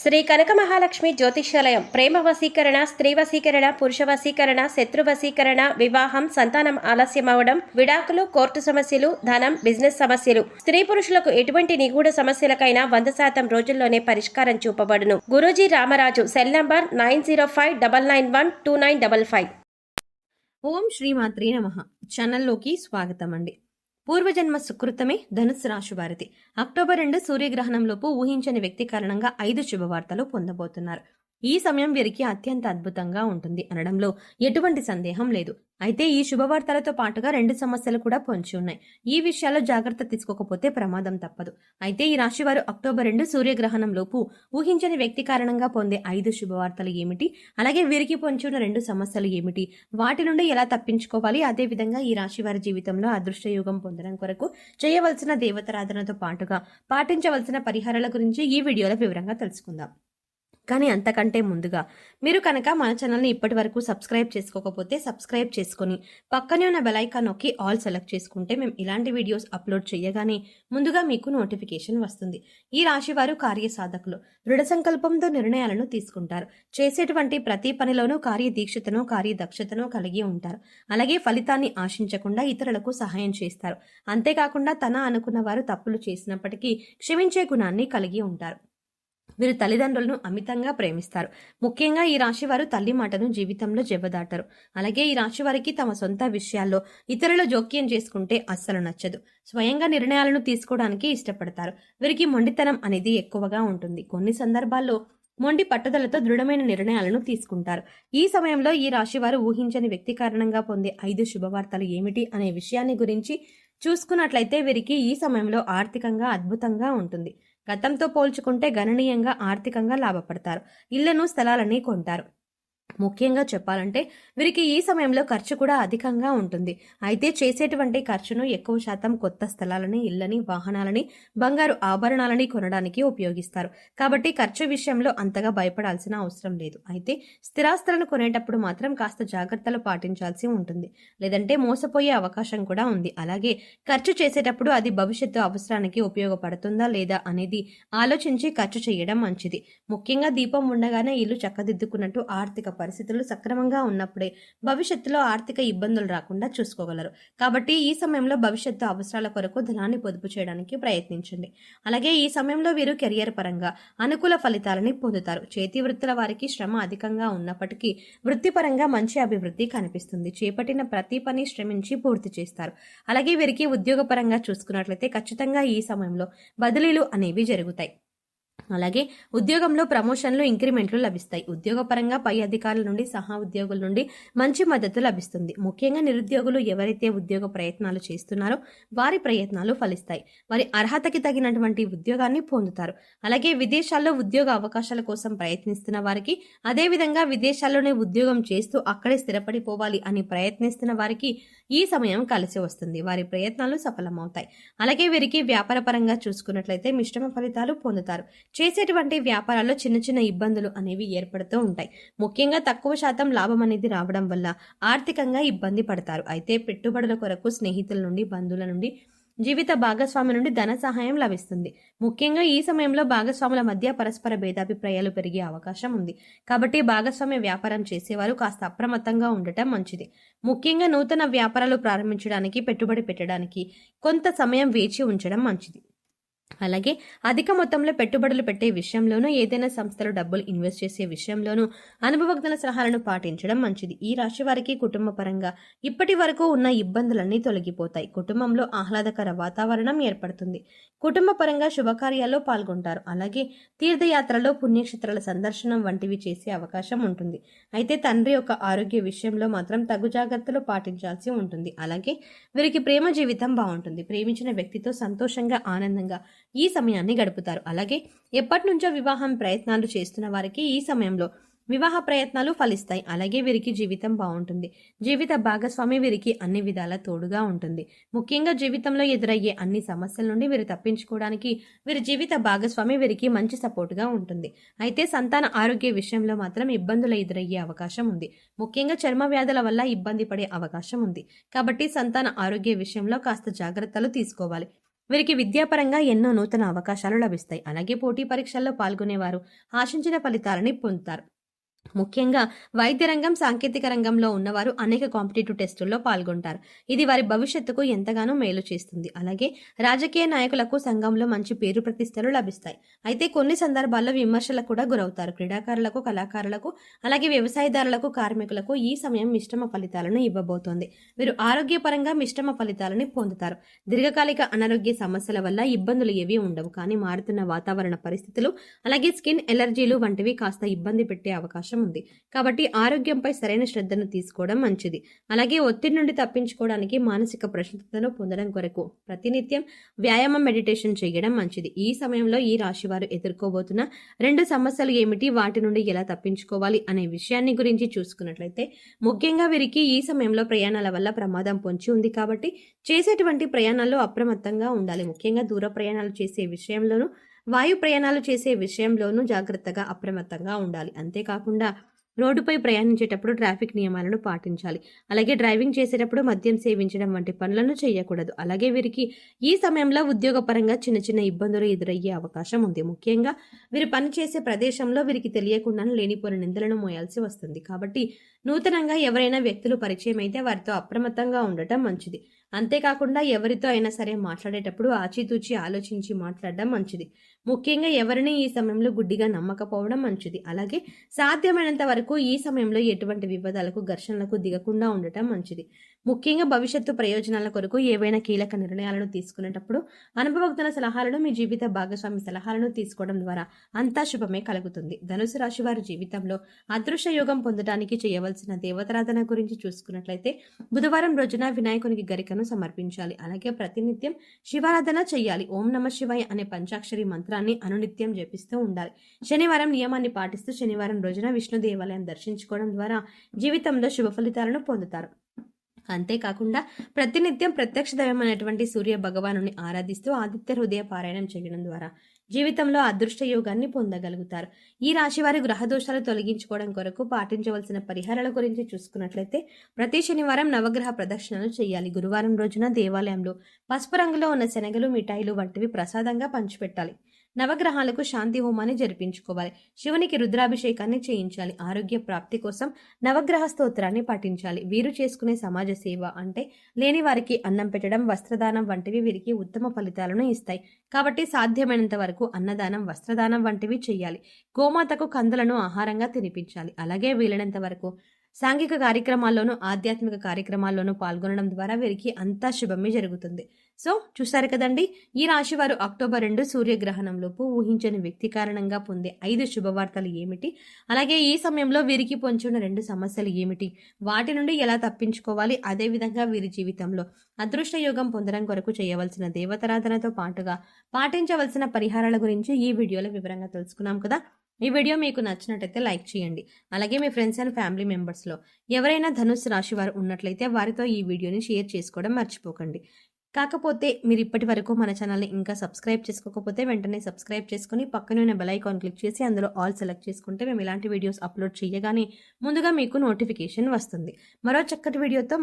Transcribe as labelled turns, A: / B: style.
A: శ్రీ కనక మహాలక్ష్మి జ్యోతిష్యాలయం. ప్రేమ వశీకరణ స్త్రీ వశీకరణ పురుష వశీకరణ శత్రు వశీకరణ వివాహం సంతానం ఆలస్యం అవడం విడాకులు కోర్టు సమస్యలు ధనం బిజినెస్ సమస్యలు. స్త్రీ పురుషులకు ఎటువంటి నిగూఢ సమస్యలకైనా వంద శాతం రోజుల్లోనే పరిష్కారం చూపబడును. Guruji Ramaraju cell number nine zero five double nine one two nine double five.
B: ఓం శ్రీమాత్రే నమ. ఛానల్లోకి స్వాగతం అండి పూర్వజన్మ సుకృతమే ధనుసు రాశి వారిది అక్టోబర్ రెండు సూర్యగ్రహణంలోపు ఊహించని వ్యక్తి కారణంగా ఐదు శుభవార్తలు పొందబోతున్నారు. ఈ సమయం వీరికి అత్యంత అద్భుతంగా ఉంటుంది అనడంలో ఎటువంటి సందేహం లేదు. అయితే ఈ శుభవార్తలతో పాటుగా రెండు సమస్యలు కూడా పొంచి ఉన్నాయి. ఈ విషయాల్లో జాగ్రత్త తీసుకోకపోతే ప్రమాదం తప్పదు. అయితే ఈ రాశి వారు అక్టోబర్ రెండు సూర్యగ్రహణం లోపు ఊహించని వ్యక్తి కారణంగా పొందే ఐదు శుభవార్తలు ఏమిటి? అలాగే వీరికి పొంచి ఉన్న రెండు సమస్యలు ఏమిటి? వాటి నుండి ఎలా తప్పించుకోవాలి? అదే విధంగా ఈ రాశి వారి జీవితంలో అదృష్టయోగం పొందడం కొరకు చేయవలసిన దేవతారాధనతో పాటుగా పాటించవలసిన పరిహారాల గురించి ఈ వీడియోలో వివరంగా తెలుసుకుందాం. కానీ అంతకంటే ముందుగా మీరు కనుక మన ఛానల్ని ఇప్పటి వరకు సబ్స్క్రైబ్ చేసుకోకపోతే సబ్స్క్రైబ్ చేసుకుని పక్కనే ఉన్న బెలైకాన్ నొక్కి ఆల్ సెలెక్ట్ చేసుకుంటే మేము ఇలాంటి వీడియోస్ అప్లోడ్ చేయగానే ముందుగా మీకు నోటిఫికేషన్ వస్తుంది. ఈ రాశి వారు కార్యసాధకులు. దృఢ సంకల్పంతో నిర్ణయాలను తీసుకుంటారు. చేసేటువంటి ప్రతి పనిలోనూ కార్యదీక్షతను కార్యదక్షతను కలిగి ఉంటారు. అలాగే ఫలితాన్ని ఆశించకుండా ఇతరులకు సహాయం చేస్తారు. అంతేకాకుండా తన అనుకున్న వారు తప్పులు చేసినప్పటికీ క్షమించే గుణాన్ని కలిగి ఉంటారు. వీరు తల్లిదండ్రులను అమితంగా ప్రేమిస్తారు. ముఖ్యంగా ఈ రాశి వారు తల్లి మాటను జీవితంలో జెవ్వదాటరు అలాగే ఈ రాశి వారికి తమ సొంత విషయాల్లో ఇతరుల జోక్యం చేసుకుంటే అస్సలు నచ్చదు. స్వయంగా నిర్ణయాలను తీసుకోవడానికి ఇష్టపడతారు. వీరికి మొండితనం అనేది ఎక్కువగా ఉంటుంది. కొన్ని సందర్భాల్లో మొండి పట్టుదలతో దృఢమైన నిర్ణయాలను తీసుకుంటారు. ఈ సమయంలో ఈ రాశి వారు ఊహించని వ్యక్తి కారణంగా పొందే ఐదు శుభవార్తలు ఏమిటి అనే విషయాన్ని గురించి చూసుకున్నట్లయితే వీరికి ఈ సమయంలో ఆర్థికంగా అద్భుతంగా ఉంటుంది. గతంతో పోల్చుకుంటే గణనీయంగా ఆర్థికంగా లాభపడతారు. ఇళ్ళను స్థలాలని కొంటారు. ముఖ్యంగా చెప్పాలంటే వీరికి ఈ సమయంలో ఖర్చు కూడా అధికంగా ఉంటుంది. అయితే చేసేటువంటి ఖర్చును ఎక్కువ శాతం కొత్త స్థలాలని ఇళ్ళని వాహనాలని బంగారు ఆభరణాలని కొనడానికి ఉపయోగిస్తారు. కాబట్టి ఖర్చు విషయంలో అంతగా భయపడాల్సిన అవసరం లేదు. అయితే స్థిరాస్తులను కొనేటప్పుడు మాత్రం కాస్త జాగ్రత్తలు పాటించాల్సి ఉంటుంది. లేదంటే మోసపోయే అవకాశం కూడా ఉంది. అలాగే ఖర్చు చేసేటప్పుడు అది భవిష్యత్తు అవసరానికి ఉపయోగపడుతుందా లేదా అనేది ఆలోచించి ఖర్చు చేయడం మంచిది. ముఖ్యంగా దీపం ఉండగానే ఇల్లు చక్కదిద్దుకున్నట్టు ఆర్థిక పరిస్థితులు సక్రమంగా ఉన్నప్పుడే భవిష్యత్తులో ఆర్థిక ఇబ్బందులు రాకుండా చూసుకోగలరు. కాబట్టి ఈ సమయంలో భవిష్యత్తు అవసరాల కొరకు ధనాన్ని పొదుపు చేయడానికి ప్రయత్నించండి. అలాగే ఈ సమయంలో వీరు కెరియర్ పరంగా అనుకూల ఫలితాలని పొందుతారు. చేతి వృత్తుల వారికి శ్రమ అధికంగా ఉన్నప్పటికీ వృత్తిపరంగా మంచి అభివృద్ధి కనిపిస్తుంది. చేపట్టిన ప్రతి పని శ్రమించి పూర్తి చేస్తారు. అలాగే వీరికి ఉద్యోగపరంగా చూసుకున్నట్లయితే ఖచ్చితంగా ఈ సమయంలో బదిలీలు అనేవి జరుగుతాయి. అలాగే ఉద్యోగంలో ప్రమోషన్లు ఇంక్రిమెంట్లు లభిస్తాయి. ఉద్యోగపరంగా పై అధికారుల నుండి సహా ఉద్యోగుల నుండి మంచి మద్దతు లభిస్తుంది. ముఖ్యంగా నిరుద్యోగులు ఎవరైతే ఉద్యోగ ప్రయత్నాలు చేస్తున్నారో వారి ప్రయత్నాలు ఫలిస్తాయి. వారి అర్హతకి తగినటువంటి ఉద్యోగాన్ని పొందుతారు. అలాగే విదేశాల్లో ఉద్యోగ అవకాశాల కోసం ప్రయత్నిస్తున్న వారికి అదేవిధంగా విదేశాల్లోనే ఉద్యోగం చేస్తూ అక్కడే స్థిరపడిపోవాలి అని ప్రయత్నిస్తున్న వారికి ఈ సమయం కలిసి వస్తుంది. వారి ప్రయత్నాలు సఫలమవుతాయి. అలాగే వీరికి వ్యాపారపరంగా చూసుకున్నట్లయితే మిశ్రమ ఫలితాలు పొందుతారు. చేసేటువంటి వ్యాపారాల్లో చిన్న చిన్న ఇబ్బందులు అనేవి ఏర్పడుతూ ఉంటాయి. ముఖ్యంగా తక్కువ శాతం లాభం అనేది రావడం వల్ల ఆర్థికంగా ఇబ్బంది పడతారు. అయితే పెట్టుబడుల కొరకు స్నేహితుల నుండి బంధువుల నుండి జీవిత భాగస్వామి నుండి ధన సహాయం లభిస్తుంది. ముఖ్యంగా ఈ సమయంలో భాగస్వాముల మధ్య పరస్పర భేదాభిప్రాయాలు పెరిగే అవకాశం ఉంది. కాబట్టి భాగస్వామ్య వ్యాపారం చేసేవారు కాస్త అప్రమత్తంగా ఉండటం మంచిది. ముఖ్యంగా నూతన వ్యాపారాలు ప్రారంభించడానికి పెట్టుబడి పెట్టడానికి కొంత సమయం వేచి ఉంచడం మంచిది. అలాగే అధిక మొత్తంలో పెట్టుబడులు పెట్టే విషయంలోనూ ఏదైనా సంస్థలో డబ్బులు ఇన్వెస్ట్ చేసే విషయంలోనూ అనుభవజ్ఞుల సలహాలను పాటించడం మంచిది. ఈ రాశి వారికి కుటుంబ పరంగా ఇప్పటి వరకు ఉన్న ఇబ్బందులన్నీ తొలగిపోతాయి. కుటుంబంలో ఆహ్లాదకర వాతావరణం ఏర్పడుతుంది. కుటుంబ పరంగా శుభకార్యాల్లో పాల్గొంటారు. అలాగే తీర్థయాత్రలో పుణ్యక్షేత్రాల సందర్శనం వంటివి చేసే అవకాశం ఉంటుంది. అయితే తండ్రి యొక్క ఆరోగ్య విషయంలో మాత్రం తగు జాగ్రత్తలు పాటించాల్సి ఉంటుంది. అలాగే వీరికి ప్రేమ జీవితం బాగుంటుంది. ప్రేమించిన వ్యక్తితో సంతోషంగా ఆనందంగా ఈ సమయాన్ని గడుపుతారు. అలాగే ఎప్పటి నుంచో వివాహం ప్రయత్నాలు చేస్తున్న వారికి ఈ సమయంలో వివాహ ప్రయత్నాలు ఫలిస్తాయి. అలాగే వీరికి జీవితం బాగుంటుంది. జీవిత భాగస్వామి వీరికి అన్ని విధాల తోడుగా ఉంటుంది. ముఖ్యంగా జీవితంలో ఎదురయ్యే అన్ని సమస్యల నుండి వీరు తప్పించుకోవడానికి వీరి జీవిత భాగస్వామి వీరికి మంచి సపోర్టుగా ఉంటుంది. అయితే సంతాన ఆరోగ్య విషయంలో మాత్రం ఇబ్బందులు ఎదురయ్యే అవకాశం ఉంది. ముఖ్యంగా చర్మ వ్యాధుల వల్ల ఇబ్బంది పడే అవకాశం ఉంది. కాబట్టి సంతాన ఆరోగ్య విషయంలో కాస్త జాగ్రత్తలు తీసుకోవాలి. వీరికి విద్యాపరంగా ఎన్నో నూతన అవకాశాలు లభిస్తాయి. అలాగే పోటీ పరీక్షల్లో పాల్గొనేవారు ఆశించిన ఫలితాలని పొందుతారు. ముఖ్యంగా వైద్య రంగం సాంకేతిక రంగంలో ఉన్నవారు అనేక కాంపిటేటివ్ టెస్టుల్లో పాల్గొంటారు. ఇది వారి భవిష్యత్తుకు ఎంతగానో మేలు చేస్తుంది. అలాగే రాజకీయ నాయకులకు సంఘంలో మంచి పేరు ప్రతిష్టలు లభిస్తాయి. అయితే కొన్ని సందర్భాల్లో విమర్శలకు కూడా గురవుతారు. క్రీడాకారులకు కళాకారులకు అలాగే వ్యవసాయదారులకు కార్మికులకు ఈ సమయం మిశ్రమ ఫలితాలను ఇవ్వబోతోంది. వీరు ఆరోగ్యపరంగా మిశ్రమ ఫలితాలని పొందుతారు. దీర్ఘకాలిక అనారోగ్య సమస్యల వల్ల ఇబ్బందులు ఏవీ ఉండవు. కానీ మారుతున్న వాతావరణ పరిస్థితులు అలాగే స్కిన్ ఎలర్జీలు వంటివి కాస్త ఇబ్బంది పెట్టే అవకాశం ఉంది. కాబట్టి ఆరోగ్యంపై సరైన శ్రద్ధను తీసుకోవడం మంచిది. అలాగే ఒత్తిడి నుండి తప్పించుకోవడానికి మానసిక ప్రశాంతతను పొందడం కొరకు ప్రతినిత్యం వ్యాయామం మెడిటేషన్ చేయడం మంచిది. ఈ సమయంలో ఈ రాశివారు ఎదుర్కోబోతున్న రెండు సమస్యలు ఏమిటి? వాటి నుండి ఎలా తప్పించుకోవాలి? అనే విషయాన్ని గురించి చూసుకున్నట్లయితే ముఖ్యంగా వీరికి ఈ సమయంలో ప్రయాణాల వల్ల ప్రమాదం పొంచి ఉంది కాబట్టి చేసేటువంటి ప్రయాణాల్లో అప్రమత్తంగా ఉండాలి. ముఖ్యంగా దూర ప్రయాణాలు చేసే విషయంలోనూ వాయు ప్రయాణాలు చేసే విషయంలోనూ జాగ్రత్తగా అప్రమత్తంగా ఉండాలి. అంతేకాకుండా రోడ్డుపై ప్రయాణించేటప్పుడు ట్రాఫిక్ నియమాలను పాటించాలి. అలాగే డ్రైవింగ్ చేసేటప్పుడు మద్యం సేవించడం వంటి పనులను చేయకూడదు. అలాగే వీరికి ఈ సమయంలో ఉద్యోగపరంగా చిన్న చిన్న ఇబ్బందులు ఎదురయ్యే అవకాశం ఉంది. ముఖ్యంగా వీరు పనిచేసే ప్రదేశంలో వీరికి తెలియకుండానే లేనిపోని నిందలను మోయాల్సి వస్తుంది. కాబట్టి నూతనంగా ఎవరైనా వ్యక్తులు పరిచయం అయితే వారితో అప్రమత్తంగా ఉండటం మంచిది. అంతేకాకుండా ఎవరితో అయినా సరే మాట్లాడేటప్పుడు ఆచితూచి ఆలోచించి మాట్లాడడం మంచిది. ముఖ్యంగా ఎవరిని ఈ సమయంలో గుడ్డిగా నమ్మకపోవడం మంచిది. అలాగే సాధ్యమైనంత వరకు ఈ సమయంలో ఎటువంటి వివాదాలకు ఘర్షణలకు దిగకుండా ఉండటం మంచిది. ముఖ్యంగా భవిష్యత్తు ప్రయోజనాల కొరకు ఏవైనా కీలక నిర్ణయాలను తీసుకునేటప్పుడు అనుభవజ్ఞుల సలహాలను మీ జీవిత భాగస్వామి సలహాలను తీసుకోవడం ద్వారా అంతా శుభమే కలుగుతుంది. ధనుసు రాశి వారి జీవితంలో అదృశ్య యోగం పొందడానికి చేయవలసిన దేవతారాధన గురించి చూసుకున్నట్లయితే బుధవారం రోజున వినాయకునికి గరికను సమర్పించాలి. అలాగే ప్రతినిత్యం శివారాధన చేయాలి ఓం నమ శివాయ అనే పంచాక్షరి మంత్రాన్ని అనునిత్యం జపిస్తూ ఉండాలి. శనివారం నియమాన్ని పాటిస్తూ శనివారం రోజున విష్ణు దేవాలయం దర్శించుకోవడం ద్వారా జీవితంలో శుభ ఫలితాలను పొందుతారు. అంతేకాకుండా ప్రతినిత్యం ప్రత్యక్ష దైవమైనటువంటి సూర్య భగవానుని ఆరాధిస్తూ ఆదిత్య హృదయ పారాయణం చేయడం ద్వారా జీవితంలో అదృష్ట యోగాన్ని పొందగలుగుతారు. ఈ రాశి వారి గ్రహ దోషాలు తొలగించుకోవడం కొరకు పాటించవలసిన పరిహారాల గురించి చూసుకున్నట్లయితే ప్రతి శనివారం నవగ్రహ ప్రదక్షిణలు చేయాలి. గురువారం రోజున దేవాలయంలో పసుపు రంగులో ఉన్న శనగలు మిఠాయిలు వంటివి ప్రసాదంగా పంచిపెట్టాలి. నవగ్రహాలకు శాంతి హోమాన్ని జరిపించుకోవాలి. శివునికి రుద్రాభిషేకాన్ని చేయించాలి. ఆరోగ్య ప్రాప్తి కోసం నవగ్రహ స్తోత్రాన్ని పఠించాలి వీరు చేసుకునే సమాజ సేవ అంటే లేని వారికి అన్నం పెట్టడం వస్త్రదానం వంటివి వీరికి ఉత్తమ ఫలితాలను ఇస్తాయి. కాబట్టి సాధ్యమైనంత వరకు అన్నదానం వస్త్రదానం వంటివి చేయాలి. గోమాతకు కందులను ఆహారంగా తినిపించాలి. అలాగే వీలైనంత వరకు సాంఘిక కార్యక్రమాల్లోనూ ఆధ్యాత్మిక కార్యక్రమాల్లోనూ పాల్గొనడం ద్వారా వీరికి అంతా శుభమే జరుగుతుంది. సో చూసారు కదండి ఈ రాశి వారు అక్టోబర్ రెండు సూర్యగ్రహణంలోపు ఊహించని వ్యక్తి కారణంగా పొందే ఐదు శుభవార్తలు ఏమిటి? అలాగే ఈ సమయంలో వీరికి పొంచున్న రెండు సమస్యలు ఏమిటి? వాటి నుండి ఎలా తప్పించుకోవాలి? అదేవిధంగా వీరి జీవితంలో అదృష్ట యోగం పొందడం కొరకు చేయవలసిన దేవతారాధనతో పాటుగా పాటించవలసిన పరిహారాల గురించి ఈ వీడియోలో వివరంగా తెలుసుకున్నాం కదా. ఈ వీడియో మీకు నచ్చినట్టయితే లైక్ చేయండి. అలాగే మీ ఫ్రెండ్స్ అండ్ ఫ్యామిలీ మెంబర్స్లో ఎవరైనా ధనుసు రాశి వారు ఉన్నట్లయితే వారితో ఈ వీడియోని షేర్ చేసుకోవడం మర్చిపోకండి. కాకపోతే మీరు ఇప్పటి వరకు మన ఛానల్ని ఇంకా సబ్స్క్రైబ్ చేసుకోకపోతే వెంటనే సబ్స్క్రైబ్ చేసుకుని పక్కనే ఉన్న బెల్ ఐకాన్ క్లిక్ చేసి అందులో ఆల్ సెలెక్ట్ చేసుకుంటే మేము ఇలాంటి వీడియోస్ అప్లోడ్ చేయగానే ముందుగా మీకు నోటిఫికేషన్ వస్తుంది. మరో చక్కటి వీడియోతో